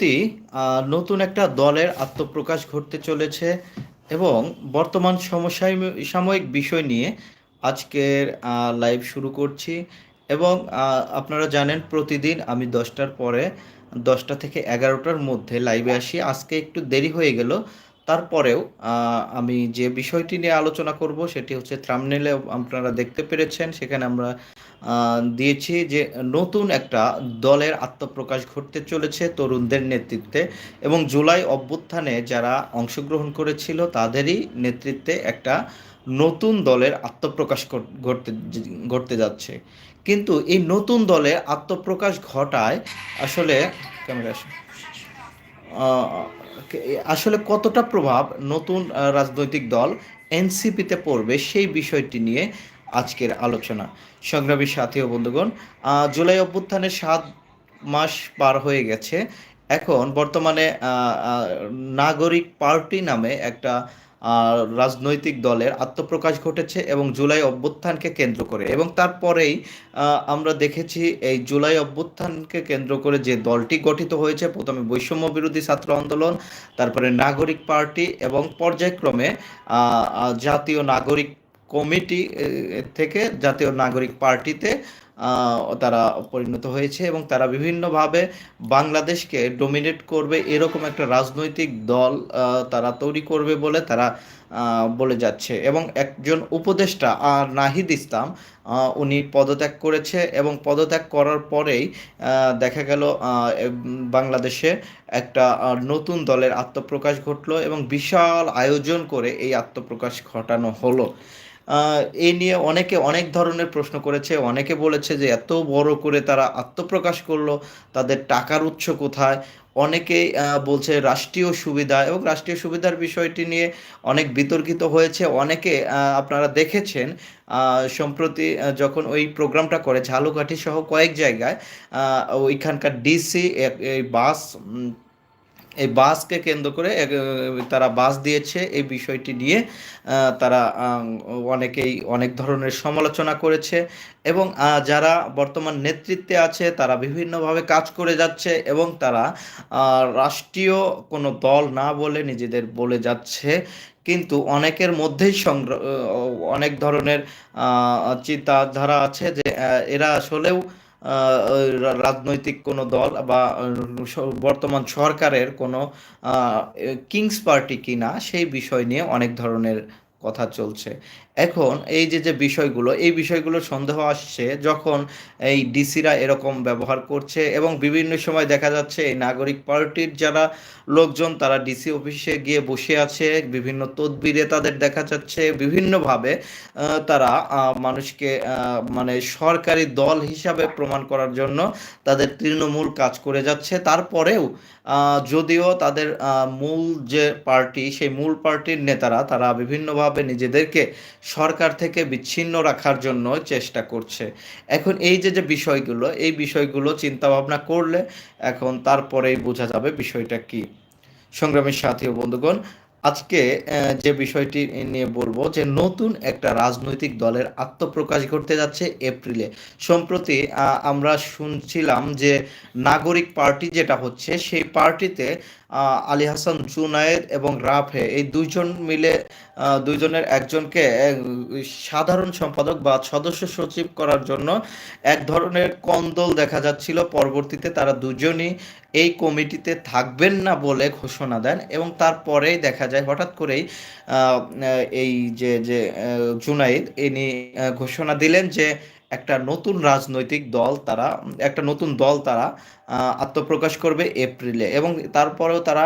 সম্প্রতি নতুন একটা দলের আত্মপ্রকাশ ঘটতে চলেছে এবং বর্তমান সমসাময়িক সাময়িক বিষয় নিয়ে আজকের লাইভ শুরু করছি এবং আপনারা জানেন প্রতিদিন আমি দশটার পরে দশটা থেকে এগারোটার মধ্যে লাইভে আসি। আজকে একটু দেরি হয়ে গেল তারপরেও আমি যে বিষয়টি নিয়ে আলোচনা করব সেটি হচ্ছে থাম্বনেলে আপনারা দেখতে পেরেছেন। সেখানে আমরা দিয়েছি যে নতুন একটা দলের আত্মপ্রকাশ ঘটতে চলেছে তরুণদের নেতৃত্বে এবং জুলাই অভ্যুত্থানে যারা অংশগ্রহণ করেছিল তাদেরই নেতৃত্বে একটা নতুন দলের আত্মপ্রকাশ ঘট- ঘটতে ঘটতে যাচ্ছে। কিন্তু এই নতুন দলে আত্মপ্রকাশ ঘটায় আসলে, ক্যামেরা আসলে কতটা প্রভাব নতুন রাজনৈতিক দল এনসিপিতে পড়বে সেই বিষয়টি নিয়ে আজকের আলোচনা। সংগ্রামী সাথী ও বন্ধুগণ জুলাই অভ্যুত্থানের সাত মাস পার হয়ে গেছে। এখন বর্তমানে নাগরিক পার্টি নামে একটা রাজনৈতিক দলের আত্মপ্রকাশ ঘটেছে এবং জুলাই অভ্যুত্থানকে কেন্দ্র করে। এবং তারপরেই আমরা দেখেছি এই জুলাই অভ্যুত্থানকে কেন্দ্র করে যে দলটি গঠিত হয়েছে, প্রথমে বৈষম্য বিরোধী ছাত্র আন্দোলন, তারপরে নাগরিক পার্টি এবং পর্যায়ক্রমে জাতীয় নাগরিক কমিটি থেকে জাতীয় নাগরিক পার্টিতে তারা পরিণত হয়েছে এবং তারা বিভিন্নভাবে বাংলাদেশকে ডোমিনেট করবে, এরকম একটা রাজনৈতিক দল তারা তৈরি করবে বলে তারা বলে যাচ্ছে। এবং একজন উপদেষ্টা আর নাহিদ ইসলাম উনি পদত্যাগ করেছে এবং পদত্যাগ করার পরেই দেখা গেল বাংলাদেশে একটা নতুন দলের আত্মপ্রকাশ ঘটলো এবং বিশাল আয়োজন করে এই আত্মপ্রকাশ ঘটানো হলো। এই নিয়ে অনেকে অনেক ধরনের প্রশ্ন করেছে। অনেকে বলেছে যে এত বড় করে তারা আত্মপ্রকাশ করল, তাদের টাকার উৎস কোথায়? অনেকেই বলছে রাষ্ট্রীয় সুবিধা এবং রাষ্ট্রীয় সুবিধার বিষয়টি নিয়ে অনেক বিতর্কিত হয়েছে। অনেকে আপনারা দেখেছেন সম্প্রতি যখন ওই প্রোগ্রামটা করে ঝালুকাঠি সহ কয়েক জায়গায় ওইখানকার ডিসি বাস এই বাসকে কেন্দ্র করে তারা বাস দিয়েছে। এই বিষয়টি নিয়ে তারা অনেকেই অনেক ধরনের সমালোচনা করেছে এবং যারা বর্তমান নেতৃত্বে আছে, তারা বিভিন্নভাবে কাজ করে যাচ্ছে এবং তারা রাষ্ট্রীয় কোনো দল না বলে নিজেদের বলে যাচ্ছে। কিন্তু অনেকের মধ্যেই অনেক ধরনের চিন্তাধারা আছে যে এরা আসলেও রাজনৈতিক কোনো দল বা বর্তমান সরকারের কোনো কিংস পার্টি কিনা সেই বিষয় নিয়ে অনেক ধরনের কথা চলছে। এখন এই যে যে বিষয়গুলো, এই বিষয়গুলো সন্দেহ আসছে যখন এই ডিসিরা এরকম ব্যবহার করছে এবং বিভিন্ন সময় দেখা যাচ্ছে এই নাগরিক পার্টির যারা লোকজন, তারা ডিসি অফিসে গিয়ে বসে আছে, বিভিন্ন তদবিরে তাদের দেখা যাচ্ছে, বিভিন্নভাবে তারা মানুষকে মানে সরকারি দল হিসাবে প্রমাণ করার জন্য তাদের তৃণমূল কাজ করে যাচ্ছে। তারপরেও যদিও তাদের মূল যে পার্টি, সেই মূল পার্টির নেতারা, তারা বিভিন্নভাবে নিজেদেরকে সরকার থেকে বিচ্ছিন্ন রাখার জন্য চেষ্টা করছে। এখন এই যে যে বিষয়গুলো, এই বিষয়গুলো চিন্তা ভাবনা করলে এখন তারপরেই বোঝা যাবে বিষয়টা কি। সংগ্রামী সাথী ও বন্ধুগণ, আজকে যে বিষয়টি নিয়ে বলব যে, নতুন একটা রাজনৈতিক দলের আত্মপ্রকাশ ঘটতে যাচ্ছে এপ্রিলে। সম্প্রতি আমরা শুনছিলাম যে, নাগরিক পার্টি যেটা হচ্ছে, সেই পার্টিতে আলী হাসান, জুনায়েদ এবং রাফে। এই দুইজন মিলে দুইজনের একজনকে সাধারণ সম্পাদক বা সদস্য সচিব করার জন্য এক ধরনের কন্দল দেখা যাচ্ছিল। পরবর্তীতে তারা দুজনই এই কমিটিতে থাকবেন না বলে ঘোষণা দেন এবং তারপরেই দেখা যায় হঠাৎ করেই এই যে যে জুনাইদ ইনি ঘোষণা দিলেন যে একটা নতুন রাজনৈতিক দল তারা, একটা নতুন দল তারা আত্মপ্রকাশ করবে এপ্রিলে এবং তারপরেও তারা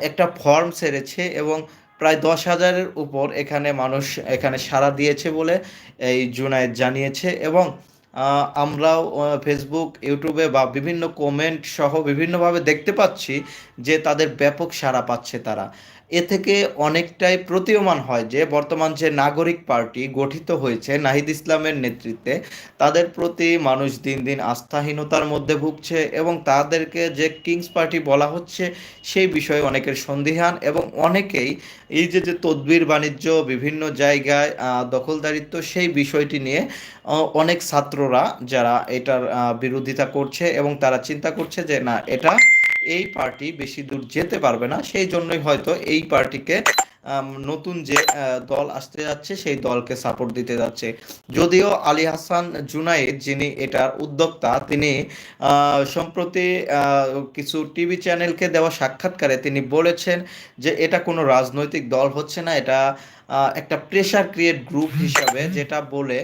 একটা ফর্ম সেরেছে এবং প্রায় দশ হাজারের উপর এখানে মানুষ এখানে সাড়া দিয়েছে বলে এই জুনায়েদ জানিয়েছে এবং আমরাও ফেসবুক ইউটিউবে বা বিভিন্ন কমেন্ট সহ বিভিন্নভাবে দেখতে পাচ্ছি যে তাদের ব্যাপক সাড়া পাচ্ছে তারা। এ থেকে অনেকটাই প্রতীয়মান হয় যে বর্তমান যে নাগরিক পার্টি গঠিত হয়েছে নাহিদ ইসলামের নেতৃত্বে, তাদের প্রতি মানুষ দিন দিন আস্থাহীনতার মধ্যে ভুগছে এবং তাদেরকে যে কিংস পার্টি বলা হচ্ছে সেই বিষয়ে অনেকের সন্দিহান এবং অনেকেই এই যে যে তদবির বাণিজ্য বিভিন্ন জায়গায় দখলদারিত্ব সেই বিষয়টি নিয়ে অনেক ছাত্ররা যারা এটার বিরোধিতা করছে এবং তারা চিন্তা করছে যে না, এটা এই পার্টি বেশি দূর যেতে পারবে না সেই জন্যই হয়তো এই পার্টিকে নতুন যে দল আসতে যাচ্ছে সেই দলকে সাপোর্ট দিতে যাচ্ছে। যদিও আলী হাসান জুনাইদ যিনি এটার উদ্যোক্তা তিনি সম্প্রতি কিছু টিভি চ্যানেলকে দেওয়া সাক্ষাৎকারে তিনি বলেছেন যে এটা কোনো রাজনৈতিক দল হচ্ছে না এটা একটা প্রেশার ক্রিয়েট গ্রুপ হিসাবে যেটা বলে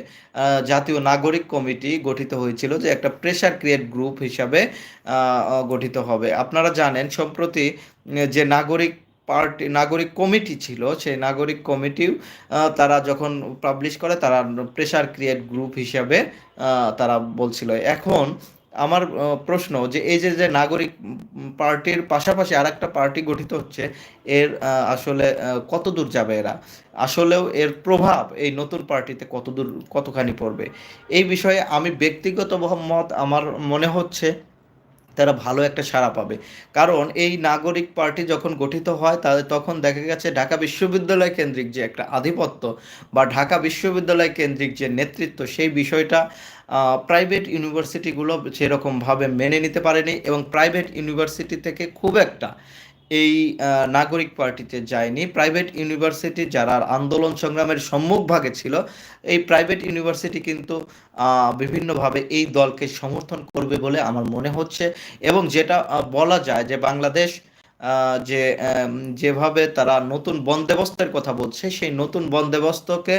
জাতীয় নাগরিক কমিটি গঠিত হয়েছিল যে একটা প্রেশার ক্রিয়েট গ্রুপ হিসাবে গঠিত হবে। আপনারা জানেন সম্প্রতি যে নাগরিক পার্টি নাগরিক কমিটি ছিল, সেই নাগরিক কমিটিও তারা যখন পাবলিশ করে, তারা প্রেশার ক্রিয়েট গ্রুপ হিসাবে তারা বলছিল। এখন আমার প্রশ্ন যে এই যে যে নাগরিক পার্টির পাশাপাশি আর একটা পার্টি গঠিত হচ্ছে, এর আসলে কত দূর যাবে এরা? আসলেও এর প্রভাব এই নতুন পার্টিতে কত দূর কতখানি পড়বে? এই বিষয়ে আমি ব্যক্তিগত মত, আমার মনে হচ্ছে তারা ভালো একটা সাড়া পাবে। কারণ এই নাগরিক পার্টি যখন গঠিত হয় তাদের তখন দেখা গেছে ঢাকা বিশ্ববিদ্যালয় কেন্দ্রিক যে একটা আধিপত্য বা ঢাকা বিশ্ববিদ্যালয় কেন্দ্রিক যে নেতৃত্ব, সেই বিষয়টা প্রাইভেট ইউনিভার্সিটিগুলো সেরকমভাবে মেনে নিতে পারেনি এবং প্রাইভেট ইউনিভার্সিটি থেকে খুব একটা এই নাগরিক পার্টিতে যায়নি। প্রাইভেট ইউনিভার্সিটি যারা আন্দোলন সংগ্রামের সম্মুখভাগে ছিল, এই প্রাইভেট ইউনিভার্সিটি কিন্তু বিভিন্নভাবে এই দলকে সমর্থন করবে বলে আমার মনে হচ্ছে। এবং যেটা বলা যায় যে বাংলাদেশ যে যেভাবে তারা নতুন বন্দোবস্তের কথা বলছে, সেই নতুন বন্দোবস্তকে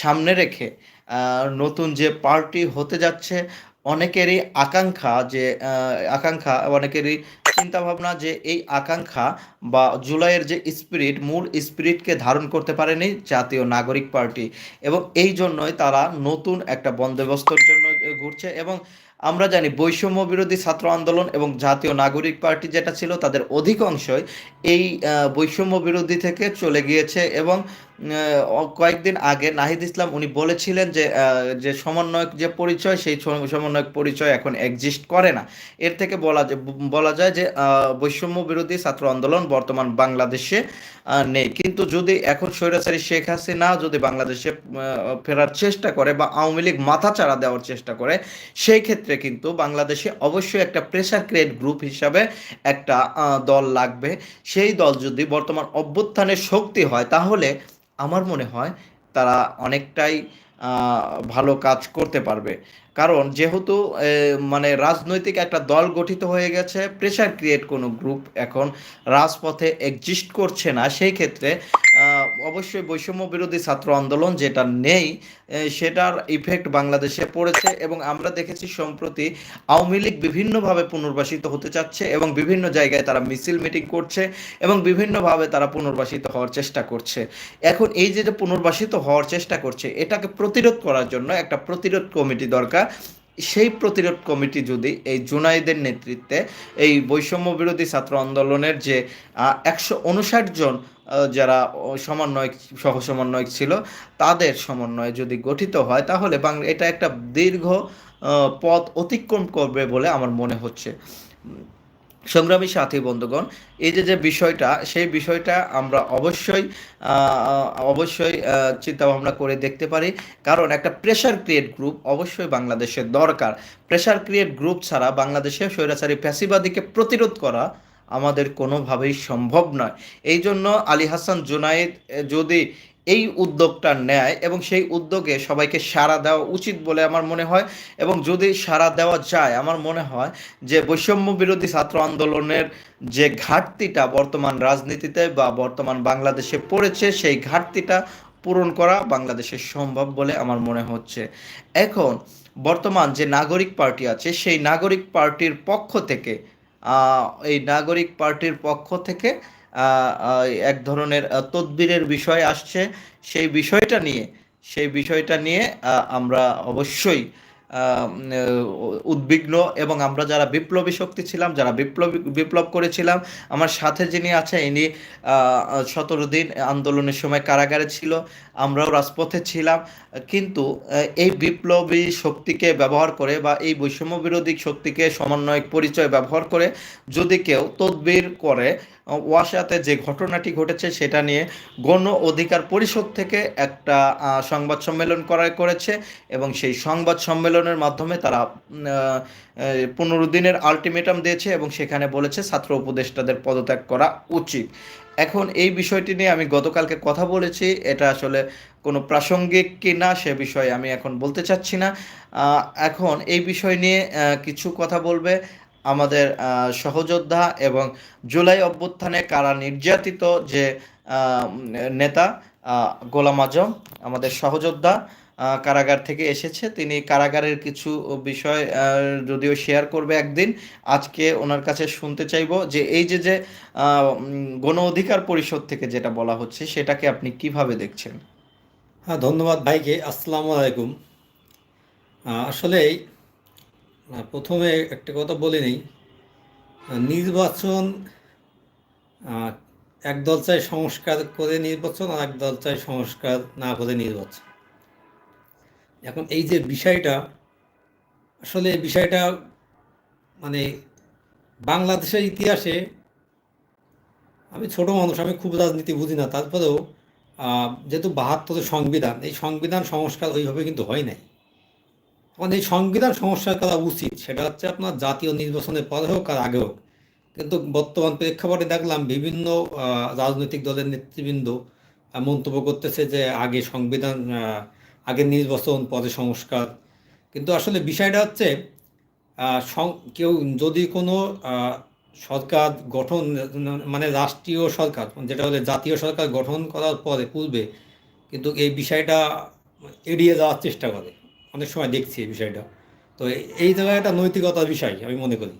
সামনে রেখে নতুন যে পার্টি হতে যাচ্ছে, অনেকেরই আকাঙ্ক্ষা যে আকাঙ্ক্ষা, অনেকেরই চিন্তা ভাবনা যে এই আকাঙ্ক্ষা বা জুলাইয়ের যে স্পিরিট, মূল স্পিরিটকে ধারণ করতে পারেনি জাতীয় নাগরিক পার্টি এবং এই জন্যই তারা নতুন একটা বন্দোবস্তর জন্য ঘুরছে এবং আমরা জানি বৈষম্য বিরোধী ছাত্র আন্দোলন এবং জাতীয় নাগরিক পার্টি যেটা ছিল তাদের অধিকাংশই এই বৈষম্য বিরোধী থেকে চলে গিয়েছে এবং কয়েকদিন আগে নাহিদ ইসলাম উনি বলেছিলেন যে যে সমন্বয়ক যে পরিচয়, সেই সমন্বয়ক পরিচয় এখন এক্সিস্ট করে না। এর থেকে বলা যায় বলা যায় যে বৈষম্য বিরোধী ছাত্র আন্দোলন বর্তমান বাংলাদেশে নেই। কিন্তু যদি এখন স্বৈরাচারী শেখ হাসিনা যদি বাংলাদেশে ফেরার চেষ্টা করে বা আওয়ামী লীগ মাথাচাড়া দেওয়ার চেষ্টা করে, সেই ক্ষেত্রে কিন্তু বাংলাদেশে অবশ্যই একটা প্রেশার ক্রিয়েট গ্রুপ হিসাবে একটা দল লাগবে। সেই দল যদি বর্তমান অভ্যুত্থানের শক্তি হয়, তাহলে আমার মনে হয় তারা অনেকটাই ভালো কাজ করতে পারবে। কারণ যেহেতু মানে রাজনৈতিক একটা দল গঠিত হয়ে গেছে প্রেশার ক্রিয়েট কোনো গ্রুপ এখন রাজপথে এক্সিস্ট করছে না। সেই ক্ষেত্রে অবশ্যই বৈষম্য বিরোধী ছাত্র আন্দোলন যেটা নেই সেটার ইফেক্ট বাংলাদেশে পড়েছে এবং আমরা দেখেছি সম্প্রতি আওয়ামী লীগ বিভিন্নভাবে পুনর্বাসিত হতে চাচ্ছে এবং বিভিন্ন জায়গায় তারা মিছিল মিটিং করছে এবং বিভিন্নভাবে তারা পুনর্বাসিত হওয়ার চেষ্টা করছে। এখন এই যে পুনর্বাসিত হওয়ার চেষ্টা করছে, এটাকে প্রতিরোধ করার জন্য একটা প্রতিরোধ কমিটি দরকার। সেই প্রতিরোধ কমিটি যদি এই জুনাইদের নেতৃত্বে এই বৈষম্য বিরোধী ছাত্র আন্দোলনের যে একশো উনষাট জন যারা সমন্বয় সমন্বয়ক, সহ সমন্বয়ক ছিল, তাদের সমন্বয়ে যদি গঠিত হয়, তাহলে বাংলা এটা একটা দীর্ঘ পথ অতিক্রম করবে বলে আমার মনে হচ্ছে। সংগ্রামী সাথী বন্ধুগণ এই যে যে বিষয়টা সেই বিষয়টা আমরা অবশ্যই অবশ্যই চিন্তা ভাবনা করে দেখতে পারি। কারণ একটা প্রেশার ক্রিয়েট গ্রুপ অবশ্যই বাংলাদেশের দরকার। প্রেশার ক্রিয়েট গ্রুপ ছাড়া বাংলাদেশে স্বৈরাচারী ফ্যাসিবাদীকে প্রতিরোধ করা আমাদের কোনোভাবেই সম্ভব নয়। এই জন্য আলী হাসান জুনাইদ এ, যদি এই উদ্যোগটা নেয় এবং সেই উদ্যোগে সবাইকে সাড়া দেওয়া উচিত বলে আমার মনে হয় এবং যদি সাড়া দেওয়া যায়, আমার মনে হয় যে বৈষম্য বিরোধী ছাত্র আন্দোলনের যে ঘাটতিটা বর্তমান রাজনীতিতে বা বর্তমান বাংলাদেশে পড়েছে, সেই ঘাটতিটা পূরণ করা বাংলাদেশে সম্ভব বলে আমার মনে হচ্ছে। এখন বর্তমান যে নাগরিক পার্টি আছে, সেই নাগরিক পার্টির পক্ষ থেকে এই নাগরিক পার্টির পক্ষ থেকে এক ধরনের তদবিরের বিষয় আসছে। সেই বিষয়টা নিয়ে, সেই বিষয়টা নিয়ে আমরা অবশ্যই উদ্বিগ্ন এবং আমরা যারা বিপ্লবী শক্তি ছিলাম, যারা বিপ্লবী, বিপ্লব করেছিলাম, আমার সাথে যিনি আছে ইনি সতেরো দিন আন্দোলনের সময় কারাগারে ছিল, আমরাও রাজপথে ছিলাম। কিন্তু এই বিপ্লবী শক্তিকে ব্যবহার করে বা এই বৈষম্য বিরোধী শক্তিকে সমন্বয়ক পরিচয় ব্যবহার করে যদি কেউ তদবির করে ওয়াসাতে যে ঘটনাটি ঘটেছে সেটা নিয়ে গণ অধিকার পরিষদ থেকে একটা সংবাদ সম্মেলন করা করেছে এবং সেই সংবাদ সম্মেলনের মাধ্যমে তারা পনেরো দিনের আলটিমেটাম দিয়েছে এবং সেখানে বলেছে ছাত্র উপদেষ্টাদের পদত্যাগ করা উচিত। এখন এই বিষয়টি নিয়ে আমি গতকালকে কথা বলেছি, এটা আসলে কোনো প্রাসঙ্গিক কি না সে বিষয়ে আমি এখন বলতে চাচ্ছি না। এখন এই বিষয় নিয়ে কিছু কথা বলবে। আমাদের সহযোদ্ধা এবং জুলাই অভ্যুত্থানে কারা নির্যাতিত যে নেতা গোলাম আজম, আমাদের সহযোদ্ধা কারাগার থেকে এসেছে। তিনি কারাগারের কিছু বিষয় যদিও শেয়ার করবে একদিন। আজকে ওনার কাছে শুনতে চাইব যে, এই যে যে গণ অধিকার পরিষদ থেকে যেটা বলা হচ্ছে, সেটাকে আপনি কীভাবে দেখছেন? হ্যাঁ ধন্যবাদ ভাইকে। আসসালামু আলাইকুম। আসলে প্রথমে একটা কথা বলে নেই। নির্বাচন আহ, একদল চাই সংস্কার করে নির্বাচন আর একদল চাই সংস্কার না করে নির্বাচন। এখন এই যে বিষয়টা আসলে এই বিষয়টা মানে বাংলাদেশের ইতিহাসে আমি ছোট মানুষ আমি খুব রাজনীতি বুঝি না। তারপরেও যেহেতু বাহাত্তরের সংবিধান এই সংবিধান সংস্কার ওইভাবে কিন্তু হয় নাই। এই সংবিধান সংস্কার করা উচিত। সেটা হচ্ছে আপনার জাতীয় নির্বাচনের পরে হোক আর আগে হোক। কিন্তু বর্তমান প্রেক্ষাপটে দেখলাম বিভিন্ন রাজনৈতিক দলের নেতৃবৃন্দ মন্তব্য করতেছে যে আগে সংবিধান আগে নির্বাচন, পরে সংস্কার। কিন্তু আসলে বিষয়টা হচ্ছে কেউ যদি কোনো সরকার গঠন মানে রাষ্ট্রীয় সরকার, যেটা হলে জাতীয় সরকার গঠন করার পরে, পূর্বে কিন্তু এই বিষয়টা এড়িয়ে যাওয়ার চেষ্টা করে। অনেক সময় দেখছি এই বিষয়টা। তো এই- জায়গায় একটা নৈতিকতার বিষয় আমি মনে করি।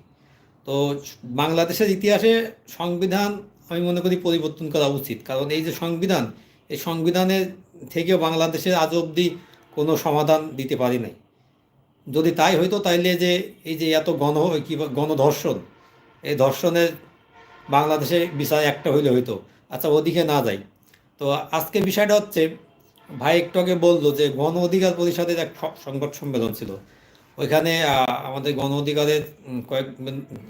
তো বাংলাদেশের ইতিহাসে সংবিধান আমি মনে করি পরিবর্তন করা উচিত। কারণ এই যে সংবিধান, এই সংবিধানের থেকেও বাংলাদেশের আজ অবধি কোনো সমাধান দিতে পারি নাই। যদি তাই হইতো তাইলে যে এই যে এত গণ কি গণধর্ষণ, এই ধর্ষণের বাংলাদেশে বিচার একটা হইলে হইতো। আচ্ছা ওদিকে না যাই। তো আজকে বিষয়টা হচ্ছে ভাই একটু আগে বলল যে গণ অধিকার পরিষদের এক সংকট সম্মেলন ছিল। ওইখানে আমাদের গণ অধিকারের কয়েক,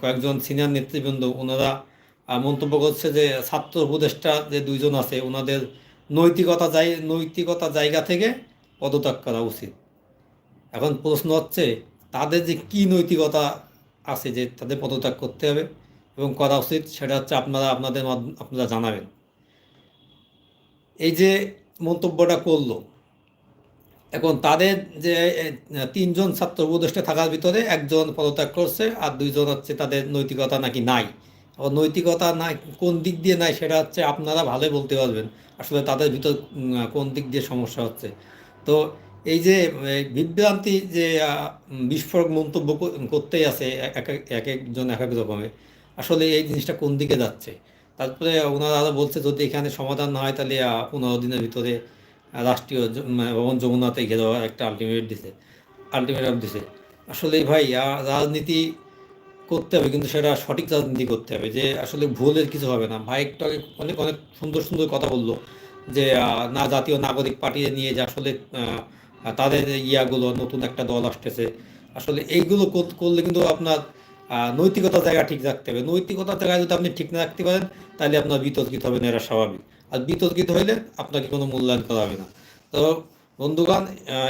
কয়েকজন সিনিয়র নেতৃবৃন্দ, ওনারা মন্তব্য করছে যে ছাত্র উপদেষ্টা যে দুইজন আছে, ওনাদের নৈতিকতা যাই নৈতিকতা জায়গা থেকে পদত্যাগ করা উচিত। এখন প্রশ্ন হচ্ছে, তাদের যে কি নৈতিকতা আছে যে তাদের পদত্যাগ করতে হবে এবং করা উচিত, সেটা হচ্ছে আপনারা, আপনাদের আপনারা জানাবেন। এই যে মন্তব্যটা করল। এখন তাদের যে তিনজন ছাত্র উপদেষ্টা থাকার ভিতরে একজন পদত্যাগ করছে আর দুইজন হচ্ছে তাদের নৈতিকতা নাকি নাই। আবার নৈতিকতা নাই, কোন দিক দিয়ে নাই সেটা হচ্ছে আপনারা ভালোই বলতে পারবেন। আসলে তাদের ভিতর কোন দিক দিয়ে সমস্যা হচ্ছে। তো এই যে বিভ্রান্তি যে বিস্ফোরক মন্তব্য করতেই আছে এক, এক- এক, একজন এক এক রকমের। আসলে এই জিনিসটা কোন দিকে যাচ্ছে? তারপরে ওনারা আরও বলছে, যদি এখানে সমাধান না হয়, তাহলে পনেরো দিনের ভিতরে রাষ্ট্রীয় ভবন যমুনাতে ঘেরে একটা আলটিমেট দিছে আলটিমেটাম দিছে। আসলে ভাই রাজনীতি করতে হবে, কিন্তু সেটা সঠিক রাজনীতি করতে হবে, যে আসলে ভুলের কিছু হবে না। ভাই একটু আগে অনেক অনেক সুন্দর সুন্দর কথা বলল, যে না জাতীয় নাগরিক পার্টি নিয়ে যে আসলে তাদের ইয়াগুলো নতুন একটা দল আসতেছে। আসলে এইগুলো করলে কিন্তু আপনার আহ, নৈতিকতার জায়গা ঠিক রাখতে হবে। নৈতিকতার জায়গায় যদি আপনি ঠিক না রাখতে পারেন তাহলে আপনার বিতর্কিত হবে না এরা স্বাভাবিক। আর বিতর্কিত হইলে আপনাকে কোনো মূল্যায়ন করা হবে না। তো বন্ধুগণ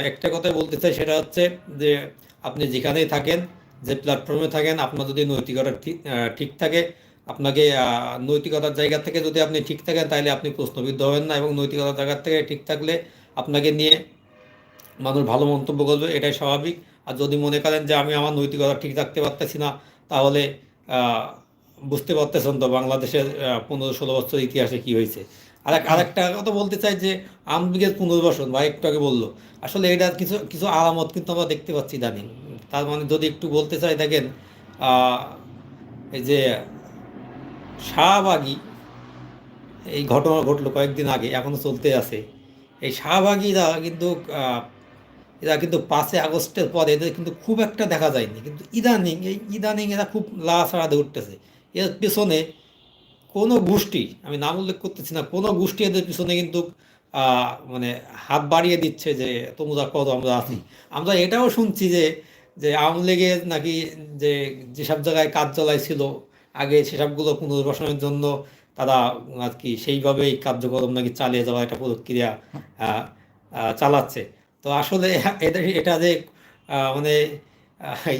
একটা কথাই বলতে চাই সেটা হচ্ছে যে আপনি যেখানেই থাকেন যে প্ল্যাটফর্মে থাকেন আপনার যদি নৈতিকতা ঠিক থাকে আপনাকে নৈতিকতার জায়গা থেকে যদি আপনি ঠিক থাকেন তাহলে আপনি প্রশ্নবিদ্ধ হবেন না এবং নৈতিকতার জায়গা থেকে ঠিক থাকলে আপনাকে নিয়ে মানুষ ভালো মন্তব্য করবে এটাই স্বাভাবিক। আর যদি মনে করেন যে আমি আমার নৈতিকতা ঠিক রাখতে পারতেছি না, তাহলে বুঝতে পারতেছেন তো বাংলাদেশের পনেরো ষোলো বছর ইতিহাসে কি হয়েছে। আর এক আরেকটা কথা বলতে চাই যে আমলিগের পুনর্বাসন বা একটু আগে বলল। আসলে এটা কিছু কিছু আলামত কিন্তু আমরা দেখতে পাচ্ছি ইদানিং। তার মানে যদি একটু বলতে চাই, দেখেন এই যে শাহবাগী, এই ঘটনা ঘটলো কয়েকদিন আগে, এখনও চলতে আছে। এই শাহবাগীরা কিন্তু এরা কিন্তু পাঁচই আগস্টের পর এদের কিন্তু খুব একটা দেখা যায়নি। কিন্তু ইদানিং এই ইদানিং এরা খুব লাড়াছাড়া দিয়ে উঠতেছে। এর পেছনে কোনো গোষ্ঠী, আমি নাম উল্লেখ করতেছি না, কোনো গোষ্ঠী এদের পিছনে কিন্তু মানে হাত বাড়িয়ে দিচ্ছে যে, তোমরা করো আমরা আছি। আমরা এটাও শুনছি যে যে আওয়ামী লীগের নাকি যে, যেসব জায়গায় কার্যালয় ছিল, আগে সেসবগুলো পুনর্বাসনের জন্য তারা আর কি সেইভাবেই কার্যক্রম নাকি চালিয়ে যাওয়ার একটা প্রক্রিয়া চালাচ্ছে। তো আসলে এটা এটা যে মানে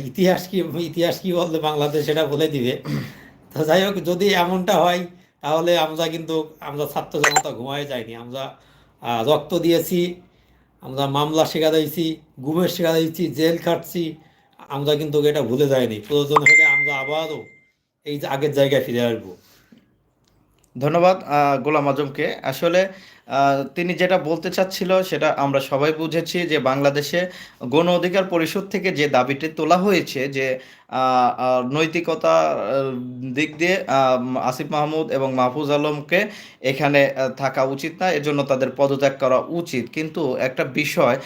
ইতিহাস কি ইতিহাস কি বললে বাংলাদেশ সেটা বলে দিবে। তো যাই হোক, যদি এমনটা হয়, তাহলে আমরা কিন্তু, আমরা ছাত্র জনতা ঘুমায় যাইনি। আমরা রক্ত দিয়েছি, আমরা মামলা শিকার হয়েছি, গুমের শিকার হয়েছি, জেল খাটছি, আমরা কিন্তু এটা ভুলে যাইনি। প্রয়োজন হলে আমরা আবারও এই আগের জায়গায় ফিরে আসব। ধন্যবাদ গোলাম আজমকে। আসলে তিনি যেটা বলতে চাচ্ছিল সেটা আমরা সবাই বুঝেছি যে বাংলাদেশে গণ অধিকার পরিষদ থেকে যে দাবিটি তোলা হয়েছে যে নৈতিকতা দিক দিয়ে আসিফ মাহমুদ এবং মাহফুজ আলমকে এখানে থাকা উচিত না। এজন্য তাদের পদত্যাগ করা উচিত। কিন্তু একটা বিষয়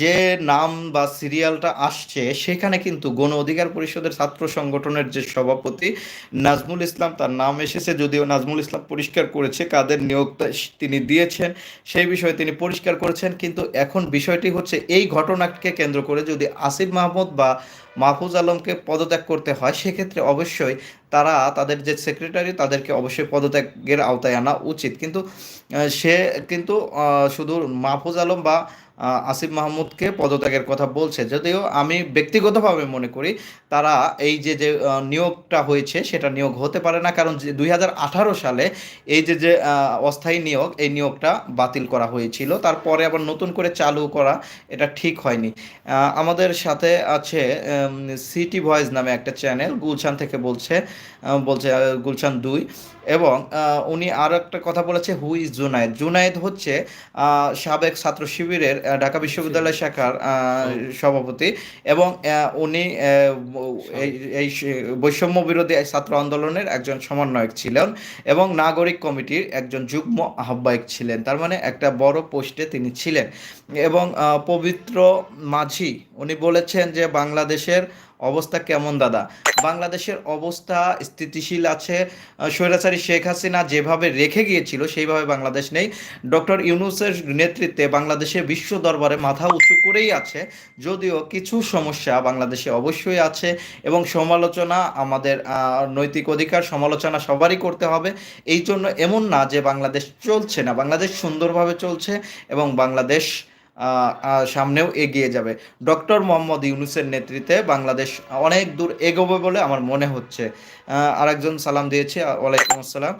যে নাম বা সিরিয়ালটা আসছে, সেখানে কিন্তু গণ অধিকার পরিষদের ছাত্র সংগঠনের যে সভাপতি নাজমুল ইসলাম, তার নাম এসেছে যদিও নাজমুল ইসলাম পরিষ্কার করেছে কাদের নিয়োগটা তিনি দিয়েছেন, সেই বিষয়ে তিনি পরিষ্কার করেছেন। কিন্তু এখন বিষয়টি হচ্ছে, এই ঘটনাকে কেন্দ্র করে যদি আসিফ মাহমুদ বা মাহফুজ আলমকে পদত্যাগ করতে হয়, সেক্ষেত্রে অবশ্যই তারা তাদের যে সেক্রেটারি তাদেরকে অবশ্যই পদত্যাগের আওতায় আনা উচিত। কিন্তু সে কিন্তু শুধু মাহফুজ আলম বা আসিফ মাহমুদকে পদত্যাগের কথা বলছে। যদিও আমি ব্যক্তিগতভাবে মনে করি তারা এই যে যে নিয়োগটা হয়েছে সেটা নিয়োগ হতে পারে না, কারণ যে দুই হাজার আঠারো সালে এই যে যে অস্থায়ী নিয়োগ, এই নিয়োগটা বাতিল করা হয়েছিল। তারপরে আবার নতুন করে চালু করা এটা ঠিক হয়নি। আমাদের সাথে আছে সিটি ভয়েস নামে একটা চ্যানেল, গুলশান থেকে বলছে বলছে গুলশান দুই। এবং উনি আরও একটা কথা বলেছে হু ইজ জুনায়েদ জুনায়েদ হচ্ছে সাবেক ছাত্র শিবিরের ঢাকা বিশ্ববিদ্যালয় শাখার সভাপতি এবং উনি এই বৈষম্য বিরোধী ছাত্র আন্দোলনের একজন সমন্বয়ক ছিলেন এবং নাগরিক কমিটির একজন যুগ্ম আহ্বায়ক ছিলেন। তার মানে একটা বড় পোস্টে তিনি ছিলেন। এবং পবিত্র মাঝি উনি বলেছেন যে বাংলাদেশের অবস্থা কেমন, দাদা? বাংলাদেশের অবস্থা স্থিতিশীল আছে। স্বৈরাচারী শেখ হাসিনা যেভাবে রেখে গিয়েছিল, সেইভাবে বাংলাদেশ নেই। ডক্টর ইউনুসের নেতৃত্বে বাংলাদেশে বিশ্ব দরবারে মাথা উঁচু করেই আছে। যদিও কিছু সমস্যা বাংলাদেশে অবশ্যই আছে এবং সমালোচনা আমাদের নৈতিক অধিকার সমালোচনা সবারই করতে হবে। এই জন্য এমন না যে বাংলাদেশ চলছে না। বাংলাদেশ সুন্দরভাবে চলছে এবং বাংলাদেশ সামনেও এগিয়ে যাবে। ডক্টর মোহাম্মদ ইউনুসের নেতৃত্বে বাংলাদেশ অনেক দূর এগোবে বলে আমার মনে হচ্ছে। আর আরেকজন সালাম দিয়েছে ওয়ালাইকুম আসসালাম।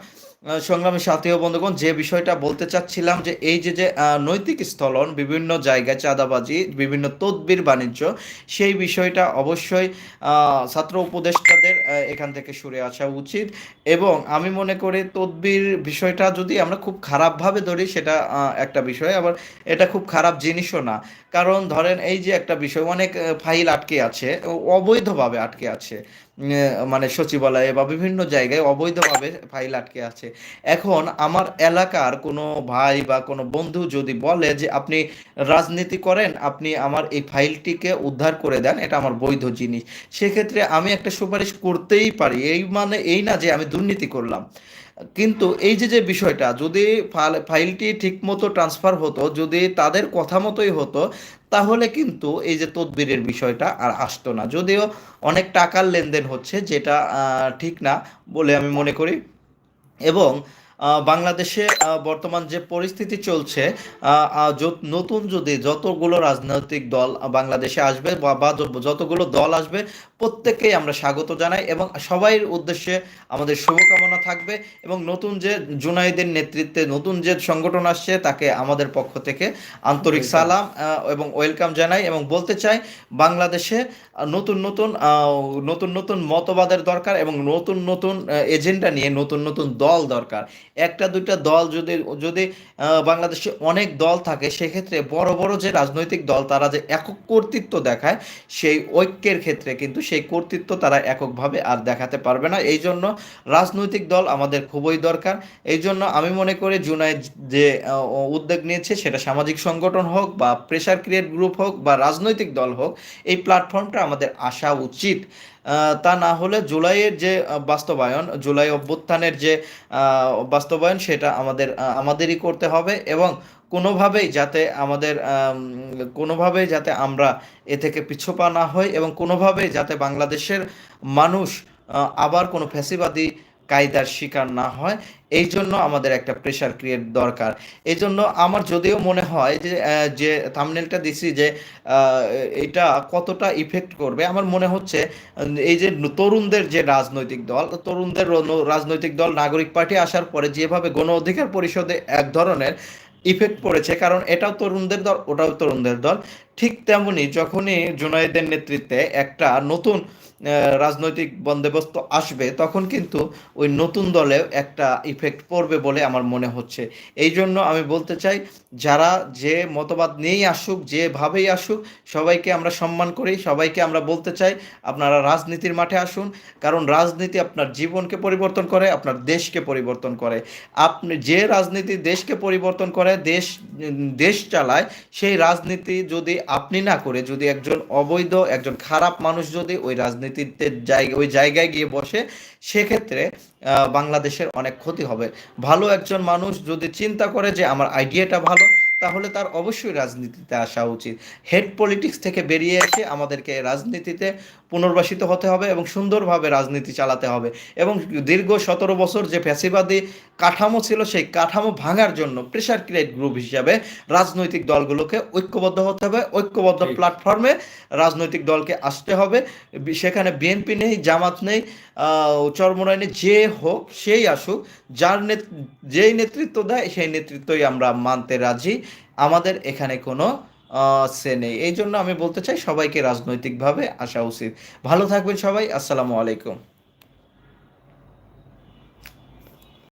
সংগ্রামী সাথী বন্ধুগণ, যে বিষয়টা বলতে চাচ্ছিলাম যে এই যে যে নৈতিক স্থলন, বিভিন্ন জায়গায় চাঁদাবাজি, বিভিন্ন তদবির বাণিজ্য, সেই বিষয়টা অবশ্যই ছাত্র উপদেষ্টাদের এখান থেকে সরে আসা উচিত। এবং আমি মনে করি তদবির বিষয়টা যদি আমরা খুব খারাপভাবে ধরি, সেটা একটা বিষয়। আবার এটা খুব খারাপ জিনিসও না। কারণ ধরেন এই যে একটা বিষয়, অনেক ফাইল আটকে আছে, অবৈধভাবে আটকে আছে। মানে সচিবালয়ে বা বিভিন্ন জায়গায় অবৈধভাবে ফাইল আটকে আছে। এখন আমার এলাকার কোনো ভাই বা কোনো বন্ধু যদি বলে যে, আপনি রাজনীতি করেন, আপনি আমার এই ফাইলটিকে উদ্ধার করে দেন, এটা আমার বৈধ জিনিস। সেক্ষেত্রে আমি একটা সুপারিশ করতেই পারি। এই মানে এই না যে আমি দুর্নীতি করলাম। কিন্তু এই যে যে বিষয়টা, যদি ফাইল- ফাইলটি ঠিকমতো ট্রান্সফার হতো, যদি তাদের কথা মতোই হতো, তাহলে কিন্তু এই যে তদবিরের বিষয়টা আর আসতো না। যদিও অনেক টাকার লেনদেন হচ্ছে, যেটা ঠিক না বলে আমি মনে করি। এবং বাংলাদেশে বর্তমান যে পরিস্থিতি চলছে নতুন যদি যতগুলো রাজনৈতিক দল বাংলাদেশে আসবে বা যতগুলো দল আসবে প্রত্যেককেই আমরা স্বাগত জানাই এবং সবাইয়ের উদ্দেশ্যে আমাদের শুভকামনা থাকবে এবং নতুন যে জুনাইদের নেতৃত্বে নতুন যে সংগঠন আসছে তাকে আমাদের পক্ষ থেকে আন্তরিক সালাম এবং ওয়েলকাম জানাই এবং বলতে চাই বাংলাদেশে নতুন নতুন নতুন নতুন মতবাদের দরকার এবং নতুন নতুন এজেন্ডা নিয়ে নতুন নতুন দল দরকার। একটা দুইটা দল যদি যদি বাংলাদেশে অনেক দল থাকে সেক্ষেত্রে বড় বড় যে রাজনৈতিক দল তারা যে একক কর্তৃত্ব দেখায় সেই ঐক্যের ক্ষেত্রে কিন্তু সেই কর্তৃত্ব তারা এককভাবে আর দেখাতে পারবে না। এই জন্য রাজনৈতিক দল আমাদের খুবই দরকার। এই জন্য আমি মনে করি জুনাইদ যে উদ্যোগ নিয়েছে সেটা সামাজিক সংগঠন হোক বা প্রেশার ক্রিয়েট গ্রুপ হোক বা রাজনৈতিক দল হোক, এই প্ল্যাটফর্মটা আমাদের আসা উচিত। তা না হলে জুলাইয়ের যে বাস্তবায়ন, জুলাই অভ্যুত্থানের যে বাস্তবায়ন, সেটা আমাদের আমাদেরই করতে হবে এবং কোনোভাবেই যাতে আমাদের কোনোভাবেই যাতে আমরা এ থেকে পিছপা না হই এবং কোনোভাবেই যাতে বাংলাদেশের মানুষ আবার কোনো ফ্যাসিবাদী কায়দার শিকার না হয়, এই জন্য আমাদের একটা প্রেশার ক্রিয়েট দরকার। এই জন্য আমার যদিও মনে হয় যে যে থামনেলটা দিছি যে এটা কতটা ইফেক্ট করবে, আমার মনে হচ্ছে, এই যে তরুণদের যে রাজনৈতিক দল, তরুণদের রাজনৈতিক দল, নাগরিক পার্টি আসার পরে যেভাবে গণ অধিকার পরিষদে এক ধরনের ইফেক্ট পড়েছে, কারণ এটাও তরুণদের দল, ওটাও তরুণদের দল ঠিক তেমনি যখনই জুনায়েদের নেতৃত্বে একটা নতুন রাজনৈতিক বন্দোবস্ত আসবে, তখন কিন্তু ওই নতুন দলেও একটা ইফেক্ট পড়বে বলে আমার মনে হচ্ছে। এই জন্য আমি বলতে চাই, যারা যে মতবাদ নিয়েই আসুক, যেভাবেই আসুক, সবাইকে আমরা সম্মান করি, সবাইকে আমরা বলতে চাই, আপনারা রাজনীতির মাঠে আসুন, কারণ রাজনীতি আপনার জীবনকে পরিবর্তন করে, আপনার দেশকে পরিবর্তন করে। আপনি যে রাজনীতি দেশকে পরিবর্তন করে, দেশ দেশ চালায়, সেই রাজনীতি যদি আপনি না করে যদি একজন অবৈধ, একজন খারাপ মানুষ যদি ওই রাজনীতিতে জায়গা ওই জায়গায় গিয়ে বসে, সেক্ষেত্রে বাংলাদেশের অনেক ক্ষতি হবে। ভালো একজন মানুষ যদি চিন্তা করে যে আমার আইডিয়াটা ভালো, তাহলে তার অবশ্যই রাজনীতিতে আসা উচিত। হেড পলিটিক্স থেকে বেরিয়ে এসে আমাদেরকে রাজনীতিতে পুনর্বাসিত হতে হবে এবং সুন্দরভাবে রাজনীতি চালাতে হবে। এবং দীর্ঘ সতেরো বছর যে ফ্যাসিবাদী কাঠামো ছিল সেই কাঠামো ভাঙার জন্য প্রেশার ক্রিয়েট গ্রুপ হিসাবে রাজনৈতিক দলগুলোকে ঐক্যবদ্ধ হতে হবে। ঐক্যবদ্ধ প্ল্যাটফর্মে রাজনৈতিক দলকে আসতে হবে। সেখানে বিএনপি নেই জামাত নেই নেই যে হোক সেই আসুক যার নেত- যেই নেতৃত্ব দেয় সেই নেতৃত্বই আমরা মানতে রাজি। আমাদের এখানে কোনো সে নেই। এই জন্য আমি বলতে চাই সবাইকে রাজনৈতিকভাবে আসা উচিত। ভালো থাকবেন সবাই। আসসালামু আলাইকুম।